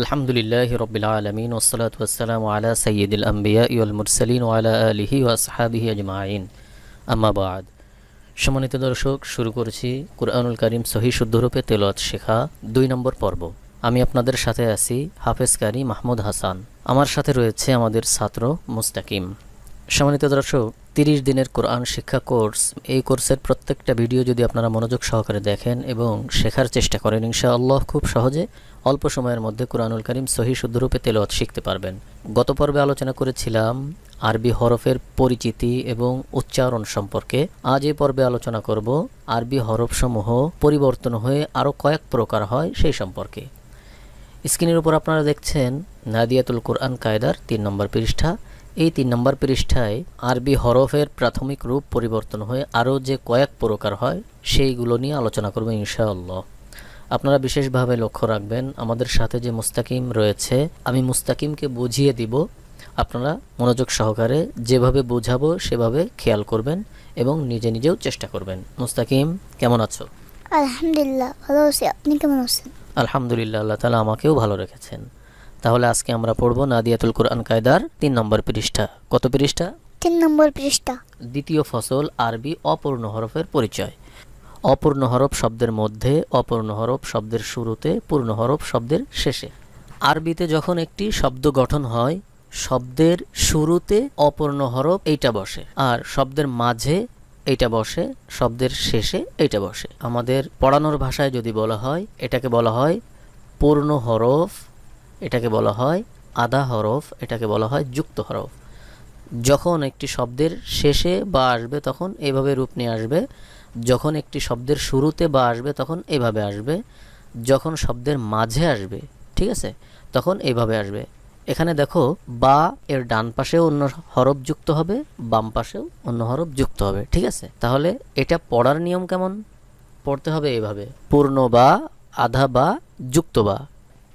আলহামদুলিল্লাহ রবিল আলমিন ওসলাত ওসালাম আলা সৈয়দুল আম্বিয়া ইউল মুরসালিন ওয়ালা আলহি ওয়াসহাবিহি আজমাইন। আম্মাবাদ সমন্বিত দর্শক, শুরু করছি কুরআনুল করিম সহি শুদ্ধরূপে তেলত শেখা, দুই নম্বর পর্ব। আমি আপনাদের সাথে আছি হাফেজকারী মাহমুদ হাসান। আমার সাথে রয়েছে আমাদের ছাত্র মুস্তাকিম। সমন্বিত দর্শক, তিরিশ দিনের কোরআন শিক্ষা কোর্স, এই কোর্সের প্রত্যেকটা ভিডিও যদি আপনারা মনোযোগ সহকারে দেখেন এবং শেখার চেষ্টা করেন, ইনশাআল্লাহ খুব সহজে অল্প সময়ের মধ্যে কোরআনুল করিম সহি শুদ্ধরূপে তেলত শিখতে পারবেন। গত পর্বে আলোচনা করেছিলাম আরবি হরফের পরিচিতি এবং উচ্চারণ সম্পর্কে। আজ এই পর্বে আলোচনা করব আরবি হরফসমূহ পরিবর্তন হয়ে আরও কয়েক প্রকার হয় সেই সম্পর্কে। স্ক্রিনের উপর আপনারা দেখছেন নাদিয়াতুল কোরআন কায়দার তিন নম্বর পৃষ্ঠা। এই তিন নম্বর পৃষ্ঠায় আরবি হরফের প্রাথমিক রূপ পরিবর্তন হয়ে আরও যে কয়েক প্রকার হয় সেইগুলো নিয়ে আলোচনা করব ইনশাআল্লাহ। আপনারা বিশেষভাবে লক্ষ্য রাখবেন আমাদের সাথে যে মুস্তাকিম রয়েছে আমি মুস্তাকিমকে বুঝিয়ে দিব। আপনারা মনোযোগ সহকারে যেভাবে বোঝাবো সেভাবে খেয়াল করবেন এবং নিজে নিজেও চেষ্টা করবেন। মুস্তাকিম কেমন আছো? আলহামদুলিল্লাহ ভালো আছি। আপনি কেমন আছেন? আলহামদুলিল্লাহ আল্লাহ তালা আমাকেও ভালো রেখেছেন। তাহলে আজকে আমরা পড়ব নাদিয়াতুল কোরআন কায়দার তিন নম্বর পৃষ্ঠা। কত পৃষ্ঠা? তিন নম্বর পৃষ্ঠা। দ্বিতীয় ফসল আরবি অপূর্ণ হরফের পরিচয়। অপূর্ণ হরফ শব্দের মধ্যে অপূর্ণ হরফ শব্দের শুরুতে পূর্ণ হরফ শব্দের শেষে। আরবিতে যখন একটি শব্দ গঠন হয়, শব্দের শুরুতে অপূর্ণ হরফ এইটা বসে আর শব্দের মাঝে এইটা বসে, শব্দের শেষে এইটা বসে। আমাদের পড়ানোর ভাষায় যদি বলা হয়, এটাকে বলা হয় পূর্ণ হরফ এটাকে বলা হয় আধা হরফ এটাকে বলা হয় যুক্ত হরফ যখন একটি শব্দের শেষে বা আসবে, তখন এভাবে রূপ নিয়ে আসবে যখন একটি শব্দের শুরুতে বা আসবে তখন এভাবে আসবে যখন শব্দের মাঝে আসবে ঠিক আছে? তখন এভাবে আসবে। এখানে দেখো বা এর ডান পাশেও অন্য হরফ যুক্ত হবে বাম পাশেও অন্য হরফ যুক্ত হবে ঠিক আছে? তাহলে এটা পড়ার নিয়ম কেমন? পড়তে হবে এভাবে। পূর্ণ বা আধা বা যুক্ত বা।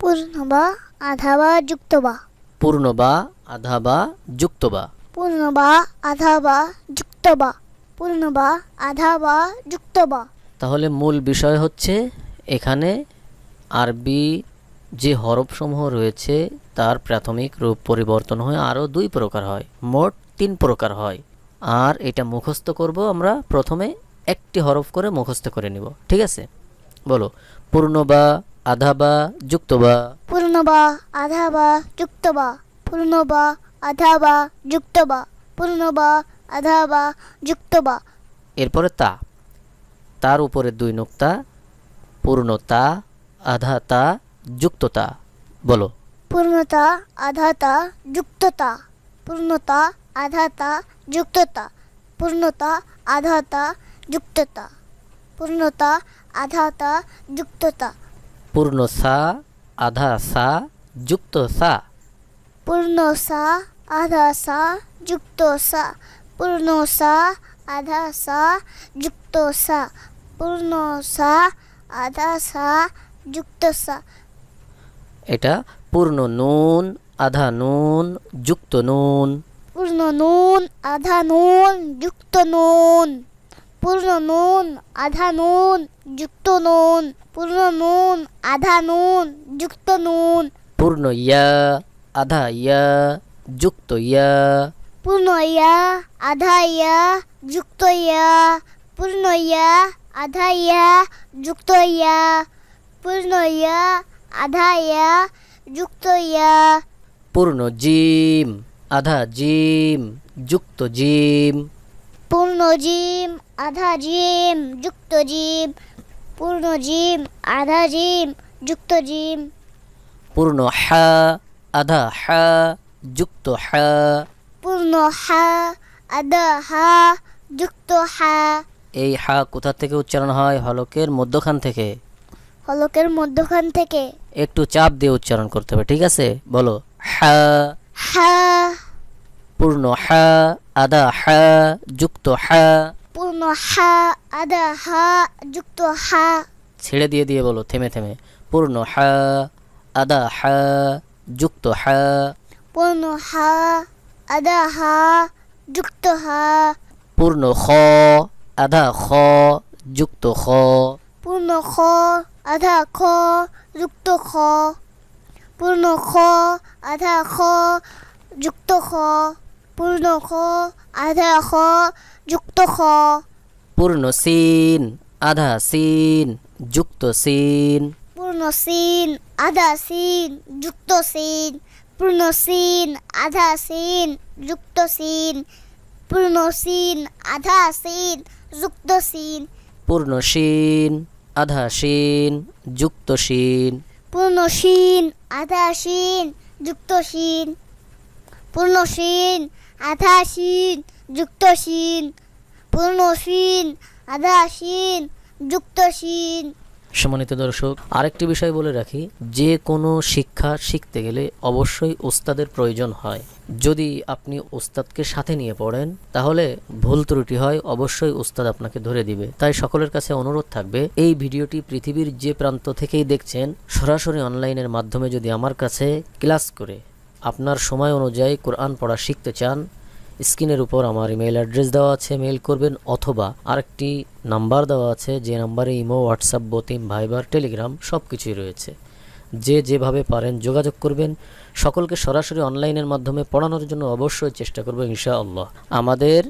পূর্ণ বা আধা বা যুক্ত বা। পূর্ণ বা আধা বা যুক্ত বা। পূর্ণ বা আধা বা যুক্ত বা। পূর্ণ বা আধা বা যুক্ত বা তাহলে মূল বিষয় হচ্ছে এখানে আরবি যে হরফসমূহ রয়েছে তার প্রাথমিক রূপ পরিবর্তন হয়ে আরও দুই প্রকার হয় মোট তিন প্রকার হয়। আর এটা মুখস্থ করব আমরা প্রথমে একটি হরফ করে মুখস্থ করে নিব ঠিক আছে? বলো পূর্ণ বা আধা বা যুক্ত বা পূর্ণ বা আধা বা যুক্ত বা পূর্ণ বা আধা বা যুক্ত বা পূর্ণ বা আধা বা যুক্ত বা। এরপরে তা। তার উপরে দুই নোক্তা পূর্ণতা আধাতা যুক্ততা। বলো। পূর্ণতা আধাতা যুক্ততা। পূর্ণতা আধাতা যুক্ততা। পূর্ণতা আধাতা যুক্ততা। পূর্ণতা আধাতা যুক্ততা। পূর্ণ সা আধা সা যুক্ত সা পূর্ণ সা আধা সা যুক্ত সা পূর্ণ সা আধা সা যুক্ত সা পূর্ণ সা আধা সা যুক্ত সা এটা পূর্ণ নুন আধা নুন যুক্ত নুন। পূর্ণ নুন আধা নুন যুক্ত নুন। পূর্ণ নুন আধা নুন যুক্ত নুন। পূর্ণ নুন আধা নুন যুক্ত নুন। পূর্ণ ইয়া আধা ইয়া যুক্ত ইয়া। পূর্ণ ইয়া আধা ইয়া যুক্ত ইয়া পূর্ণ ইয়া আধা ইয়া যুক্ত ইয়া পূর্ণ ইয়া আধা ইয়া যুক্ত ইয়া পূর্ণ জিম আধা জিম যুক্ত জিম পূর্ণ জিম আধা জিম যুক্ত জিম পূর্ণ জিম আধা জিম যুক্ত জিম পূর্ণ হা আধা হা যুক্ত হা পূর্ণ হা আধা হা যুক্ত হা। এই হা কোথা থেকে উচ্চারণ হয়? হলকের মধ্যখান থেকে। হলকের মধ্যখান থেকে। একটু চাপ দিয়ে উচ্চারণ করতে হবে ঠিক আছে? বলো হা। হা। পূর্ণ হা আদা হা যুক্ত হা। পূর্ণ হা আধা হা যুক্ত হা। ছেড়ে দিয়ে দিয়ে বলো থেমে থেমে। পূর্ণ হা আদা হা যুক্ত হা। পূর্ণ হা আধা হা যুক্ত হা। পূর্ণ খ আধা খ যুক্ত খ। পূর্ণ খ আধা খ যুক্ত খ। পূর্ণ খ আধা খ যুক্ত খ। পূর্ণ খ আধা খ যুক্ত খ। পূর্ণ সিন আধা সিন যুক্ত সিন। পূর্ণ সিন আধা সিন যুক্ত সিন। পূর্ণ সিন আধা সিন যুক্ত সিন পূর্ণ সিন আধা সিন যুক্ত সিন পূর্ণ শিন আধা শিন যুক্ত শিন পূর্ণ সিন আধা সিন যুক্ত সিন পূর্ণ সিন আধা সিন যুক্ত সিন পূর্ণ সিন আধা সিন যুক্ত সিন সম্মানিত দর্শক, আরেকটি বিষয় বলে রাখি, যে কোনো শিক্ষা শিখতে গেলে অবশ্যই ওস্তাদের প্রয়োজন হয়। যদি আপনি ওস্তাদকে সাথে নিয়ে পড়েন, তাহলে ভুল ত্রুটি হয়, অবশ্যই ওস্তাদ আপনাকে ধরে দিবে। তাই সকলের কাছে অনুরোধ থাকবে, এই ভিডিওটি পৃথিবীর যে প্রান্ত থেকেই দেখছেন, সরাসরি অনলাইনের মাধ্যমে যদি আমার কাছে ক্লাস করে, আপনার সময় অনুযায়ী কোরআন পড়া শিখতে চান স্ক্রিনের উপর আমার ইমেল অ্যাড্রেস দেওয়া আছে মেল করবেন অথবা আরেকটি নাম্বার দেওয়া আছে যে নাম্বারে ইমো হোয়াটসঅ্যাপ বতিম ভাইবার টেলিগ্রাম সব কিছুই রয়েছে। যে যেভাবে পারেন যোগাযোগ করবেন। সকলকে সরাসরি অনলাইনের মাধ্যমে পড়ানোর জন্য অবশ্যই চেষ্টা করব ইনশাআল্লাহ। আমাদের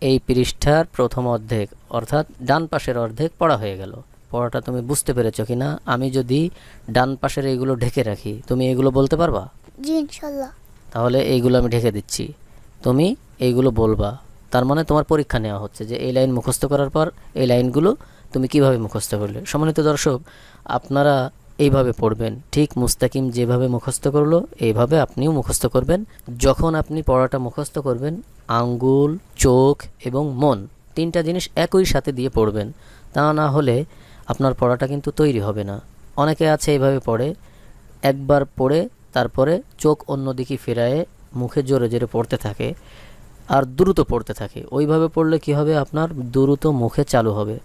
এই পৃষ্ঠার প্রথম অর্ধেক অর্থাৎ ডান পাশের অর্ধেক পড়া হয়ে গেল। পড়াটা তুমি বুঝতে পেরেছ কি না আমি যদি ডান পাশের এইগুলো ঢেকে রাখি তুমি এগুলো বলতে পারবা? জি ইনশাল্লাহ তাহলে এইগুলো আমি ঢেকে দিচ্ছি। তুমি এইগুলো বলবা, তার মানে তোমার পরীক্ষা নেওয়া হচ্ছে যে এই লাইন মুখস্থ করার পর এই লাইনগুলো তুমি কীভাবে মুখস্থ করলে। সম্মানিত দর্শক, আপনারা এইভাবে পড়বেন, ঠিক মুস্তাকিম যেভাবে মুখস্থ করল, এইভাবে আপনিও মুখস্থ করবেন। যখন আপনি পড়াটা মুখস্থ করবেন, আঙ্গুল, চোখ এবং মন, তিনটা জিনিস একই সাথে দিয়ে পড়বেন। তা না হলে আপনার পড়াটা কিন্তু তৈরি হবে না। অনেকে আছে এইভাবে পড়ে, একবার পড়ে তারপরে চোখ অন্যদিকে ফেরায়ে মুখে জোরে জোরে পড়তে থাকে। আর দ্রুত পড়তে থাকে। ওইভাবে পড়লে কি হবে? আপনার দ্রুত মুখে চালু হবে।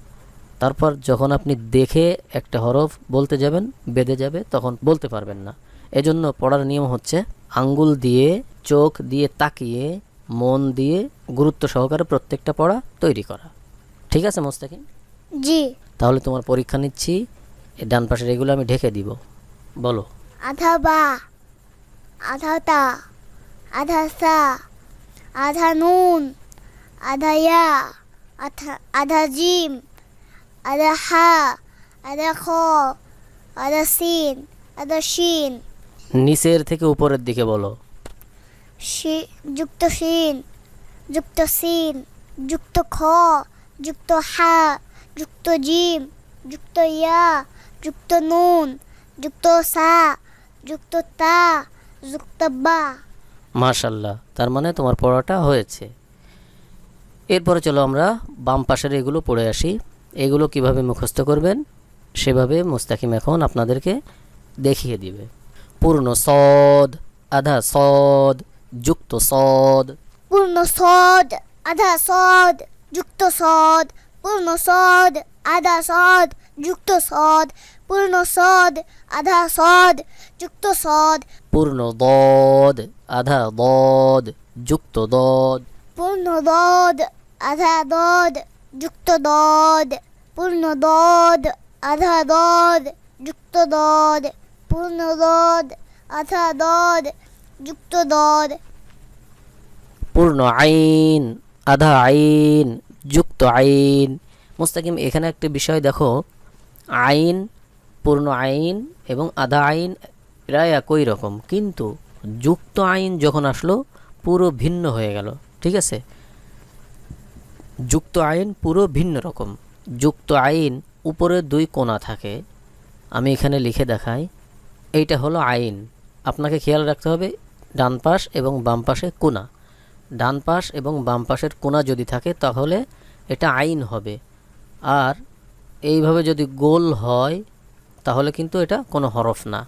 তারপর যখন আপনি দেখে একটা হরফ বলতে যাবেন বেঁধে যাবে তখন বলতে পারবেন না। এজন্য পড়ার নিয়ম হচ্ছে আঙ্গুল দিয়ে চোখ দিয়ে তাকিয়ে মন দিয়ে গুরুত্ব সহকারে প্রত্যেকটা পড়া তৈরি করা। ঠিক আছে মোস্তাকিম? জি। তাহলে তোমার পরীক্ষা নিচ্ছি। ডান পাশের এগুলো আমি ঢেকে দিব। বলো। আধা বা আধা তা আধা সা। আধা নুন আধা ইয়া আধা আধা জিম আধা হা আধা খ আধা সিন আধা শিন। নিচের থেকে উপরের দিকে বলো। যুক্ত শিন যুক্ত সিন যুক্ত খ যুক্ত হা যুক্ত জিম যুক্ত ইয়া যুক্ত নুন যুক্ত সা যুক্ত তা যুক্ত বা। মাশাল্লাহ, তার মানে তোমার পড়াটা হয়েছে। এরপরে চলো আমরা বাম পাশের এগুলো পড়ে আসি। এগুলো কীভাবে মুখস্থ করবেন, সেভাবে মুস্তাকিম এখন আপনাদেরকে দেখিয়ে দিবে। পূর্ণ সদ, আধা সদ, যুক্ত সদ। পূর্ণ সদ, আধা সদ, যুক্ত সদ। পূর্ণ সদ, আধা সদ, যুক্ত সদ। পূর্ণ সদ আধা সদ যুক্ত সদ পূর্ণ দদ আধা দদ যুক্ত দদ পূর্ণ দদ আধা দদ যুক্ত দদ পূর্ণ দদ আধা দদ যুক্ত দদ পূর্ণ দদ আধা দদ যুক্ত দদ পূর্ণ আইন আধা আইন যুক্ত আইন। মুস্তাকিম এখানে একটা বিষয় দেখো। আইন পূর্ণ আইন এবং আধা আইন প্রায় একই রকম। কিন্তু যুক্ত আইন যখন আসলো, পুরো ভিন্ন হয়ে গেল। ঠিক আছে? যুক্ত আইন পুরো ভিন্ন রকম। যুক্ত আইন উপরে দুই কোণা থাকে। আমি এখানে লিখে দেখাই। এইটা হলো আইন। আপনাকে খেয়াল রাখতে হবে, ডান পাশ এবং বাম পাশে কোনা ডান পাশ এবং বাম পাশের কোনা যদি থাকে, তাহলে এটা আইন হবে। আর এইভাবে যদি গোল হয় তাহলে কিন্তু এটা কোনো হরফ না।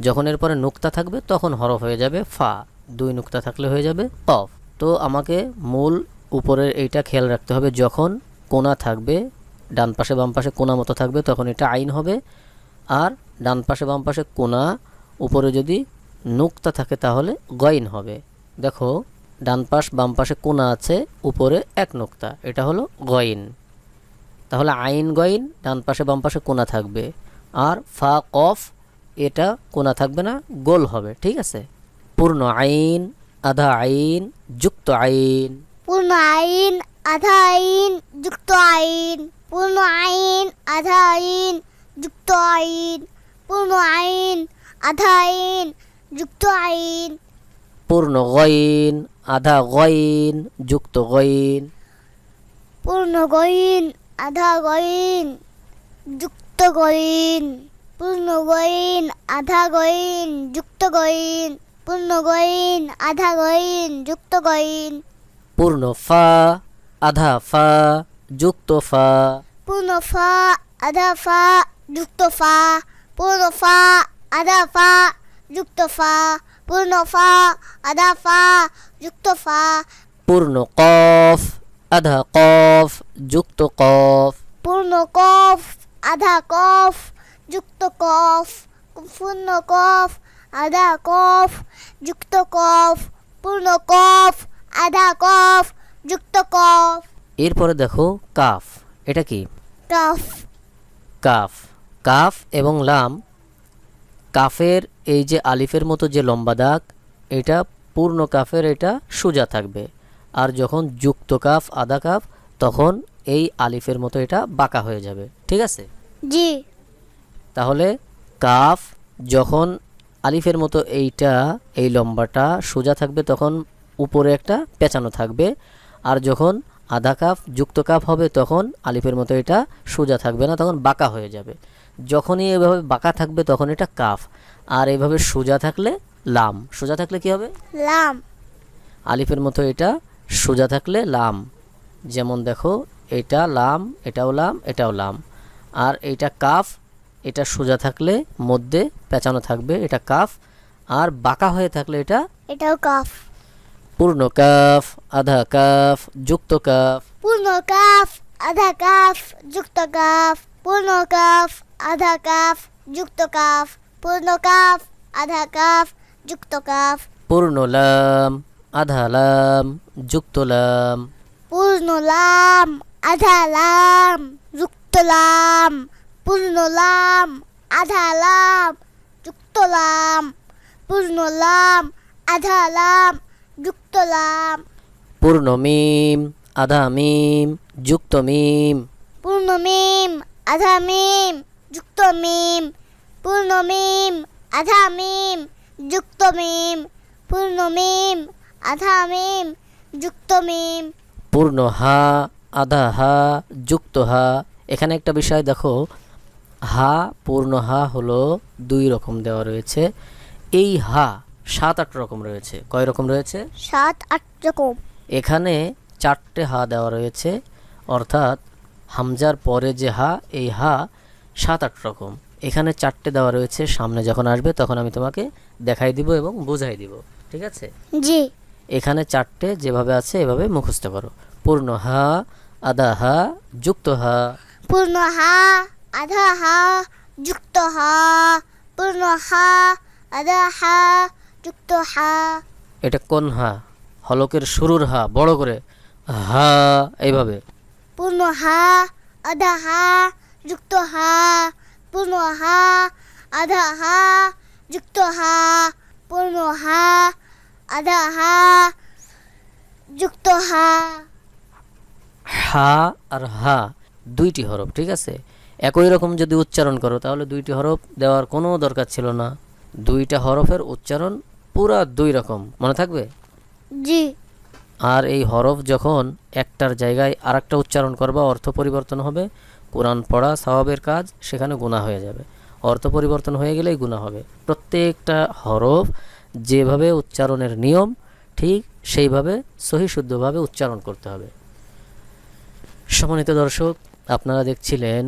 যখন এরপরে নুক্তা থাকবে, তখন হরফ হয়ে যাবে ফা। দুই নুক্তা থাকলে হয়ে যাবে কফ। তো আমাকে মূল উপরের এইটা খেয়াল রাখতে হবে। যখন কোনা থাকবে, ডান পাশে বাম পাশে কোনা মতো থাকবে, তখন এটা আইন হবে। আর ডান পাশে বাম পাশে কোণা উপরে যদি নুক্তা থাকে তাহলে গইন হবে। দেখো, ডান পাশ বাম পাশে কোনা আছে, উপরে এক নুক্তা। এটা হলো গইন। তাহলে আইন গইন, ডান পাশে বাম পাশে কোণা থাকবে। আর ফা কফ এটা কোনা থাকবে না গোল হবে ঠিক আছে? পূর্ণ আইন আধা আইন যুক্ত আইন। পূর্ণ আইন আধা আইন যুক্ত আইন। পূর্ণ আইন আধা আইন যুক্ত আইন। পূর্ণ আইন আধা আইন যুক্ত আইন। পূর্ণ গইন আধা গইন যুক্ত গইন। পূর্ণ গইন আধা গইন যুক্ত গইন পূর্ণ গইন আধা গইন যুক্ত গইন পূর্ণ গইন আধা গইন যুক্ত গইন। পূর্ণ ফা আধা ফা যুক্ত ফা। পূর্ণ ফা আধা ফা যুক্ত ফা। পূর্ণ ফা আধা ফা যুক্ত ফা। পূর্ণ ফা আধা ফা যুক্ত ফা। পূর্ণ কফ আধা কফ যুক্ত কফ। পূর্ণ কফ আধা কফ যুক্ত কফ পূর্ণ কফ আধা কফ যুক্ত কফ পূর্ণ কফ আধা কফ যুক্ত কফ। এরপরে দেখো কাফ এটা কি? কফ। কাফ কাফ এবং লাম। কাফের এই যে আলিফের মতো যে লম্বা দাগ এটা পূর্ণ কাফের এটা সোজা থাকবে। আর যখন যুক্ত কাফ আধা কাফ তখন এই আলিফের মতো এটা বাঁকা হয়ে যাবে ঠিক আছে? জি। তাহলে কাফ যখন আলিফের মতো এইটা এই লম্বাটা সোজা থাকবে তখন উপরে একটা পেঁচানো থাকবে আর যখন আধা কাফ যুক্ত কাফ হবে তখন আলিফের মতো এটা সোজা থাকবে না তখন বাঁকা হয়ে যাবে। যখনই এভাবে বাঁকা থাকবে তখন এটা কাফ আর এভাবে সোজা থাকলে লাম। সোজা থাকলে কি হবে? লাম। আলিফের মতো এটা সোজা থাকলে লাম। যেমন দেখো এটা লাম এটাও লাম এটাও লাম। আর এইটা কাফ এটা সোজা থাকলে মধ্যে পেঁচানো থাকবে এটা কাফ। আর বাঁকা হয়ে থাকলে এটা এটাও কাফ। পূর্ণ কাফ আধা কাফ যুক্ত কাফ। পূর্ণ কাফ আধা কাফ যুক্ত কাফ। পূর্ণ কাফ আধা কাফ যুক্ত কাফ। পূর্ণ কাফ আধা কাফ যুক্ত কাফ। পূর্ণ লাম আধা লাম যুক্ত লাম। পূর্ণ লাম আধা লাম যুক্ত লাম পূর্ণ লাম আধা লাম যুক্ত লাম পূর্ণ লাম আধা লাম যুক্ত লাম পূর্ণ মিম আধা মিম যুক্ত মিম পূর্ণ মিম আধা মিম যুক্ত মিম পূর্ণ মিম আধা মিম যুক্ত মিম পূর্ণ মিম আধা মিম যুক্ত মিম পূর্ণ হা আধা হা যুক্ত হা এখানে একটা বিষয় দেখো হা পূর্ণ হা হলো দুই রকম দেওয়া রয়েছে। এই হা সাত আট রকম রয়েছে। কয় রকম রয়েছে? সাত আট রকম। এখানে চারটে হা দেওয়া রয়েছে অর্থাৎ হামজার পরে যে হা এই হা সাত আট রকম। এখানে চারটে দেওয়া রয়েছে সামনে যখন আসবে তখন আমি তোমাকে দেখাই দিব এবং বোঝাই দিব। ঠিক আছে? জি। এখানে চারটে যেভাবে আছে এভাবে মুখস্থ করো। পূর্ণ হা আধা হা যুক্ত হা পূর্ণ হা আধা হা যুক্ত হা পূর্ণ হা আধা হা যুক্ত হা এটা কোন হা হলকের শুরুর হা বড় করে হা এইভাবে। পূর্ণ হা আধা হা যুক্ত হা পূর্ণ হা আধা হা যুক্ত হা পূর্ণ হা আধা হা যুক্ত হা হা আর হা দুইটি হরফ ঠিক আছে? একই রকম যদি উচ্চারণ করো তাহলে দুইটি হরফ দেওয়ার কোনো দরকার ছিল না। দুইটা হরফের উচ্চারণ পুরা দুই রকম মনে থাকবে? জি। আর এই হরফ যখন একটার জায়গায় আর একটা উচ্চারণ করবা অর্থ পরিবর্তন হবে। কোরআন পড়া স্বভাবের কাজ সেখানে গুণা হয়ে যাবে। অর্থ পরিবর্তন হয়ে গেলেই গুণা হবে। প্রত্যেকটা হরফ যেভাবে উচ্চারণের নিয়ম ঠিক সেইভাবে সহি শুদ্ধভাবে উচ্চারণ করতে হবে। সম্মানিত দর্শক, আপনারা দেখছিলেন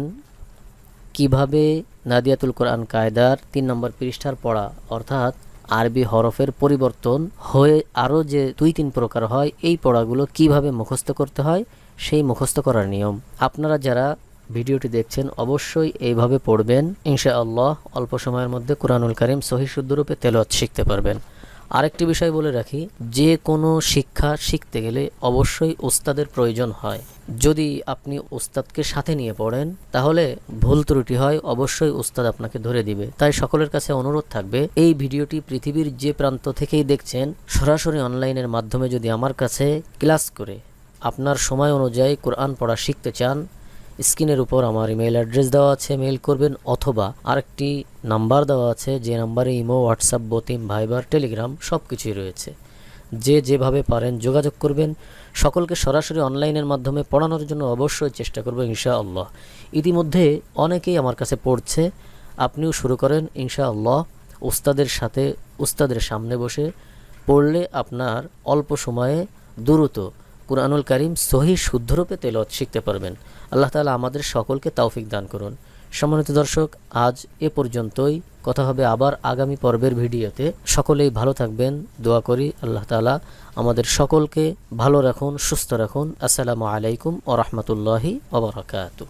কীভাবে নাদিয়াতুল কোরআন কায়দার তিন নম্বর পৃষ্ঠার পড়া, অর্থাৎ আরবি হরফের পরিবর্তন হয়ে আরও যে দুই তিন প্রকার হয়, এই পড়াগুলো কীভাবে মুখস্থ করতে হয়, সেই মুখস্থ করার নিয়ম। আপনারা যারা ভিডিওটি দেখছেন, অবশ্যই এইভাবে পড়বেন। ইনশাআল্লাহ অল্প সময়ের মধ্যে কোরআনুল করিম সহি শুদ্ধরূপে তেলত শিখতে পারবেন। আরেকটি বিষয় বলে রাখি, যে কোনো শিক্ষা শিখতে গেলে অবশ্যই ওস্তাদের প্রয়োজন হয়। যদি আপনি ওস্তাদকে সাথে নিয়ে পড়েন, তাহলে ভুল ত্রুটি হয়, অবশ্যই ওস্তাদ আপনাকে ধরে দিবে। তাই সকলের কাছে অনুরোধ থাকবে, এই ভিডিওটি পৃথিবীর যে প্রান্ত থেকেই দেখছেন, সরাসরি অনলাইনের মাধ্যমে যদি আমার কাছে ক্লাস করে, আপনার সময় অনুযায়ী কোরআন পড়া শিখতে চান স্ক্রিনের উপর আমার ইমেল অ্যাড্রেস দেওয়া আছে, মেইল করবেন অথবা আরেকটি নাম্বার দেওয়া আছে, যে নাম্বারে ইমো, হোয়াটসঅ্যাপ, বতিম, ভাইবার, টেলিগ্রাম সব কিছুই রয়েছে। যে যেভাবে পারেন যোগাযোগ করবেন। সকলকে সরাসরি অনলাইনের মাধ্যমে পড়ানোর জন্য অবশ্যই চেষ্টা করব ইনশা আল্লাহ ইতিমধ্যে অনেকেই আমার কাছে পড়ছে। আপনিও শুরু করেন ইনশা আল্লাহ উস্তাদের সাথে, উস্তাদের সামনে বসে পড়লে আপনার অল্প সময়ে দ্রুত কুরআনুল করিম সহি শুদ্ধরূপে তেলত শিখতে পারবেন। আল্লাহ তালা আমাদের সকলকে তৌফিক দান করুন। সম্মানিত দর্শক, আজ এ পর্যন্তই। কথা হবে আবার আগামী পর্বের ভিডিওতে। সকলেই ভালো থাকবেন, দোয়া করি আল্লাহ তালা আমাদের সকলকে ভালো রাখুন, সুস্থ রাখুন। আসসালামু আলাইকুম ও রহমতুল্লাহি ওবরাকাতু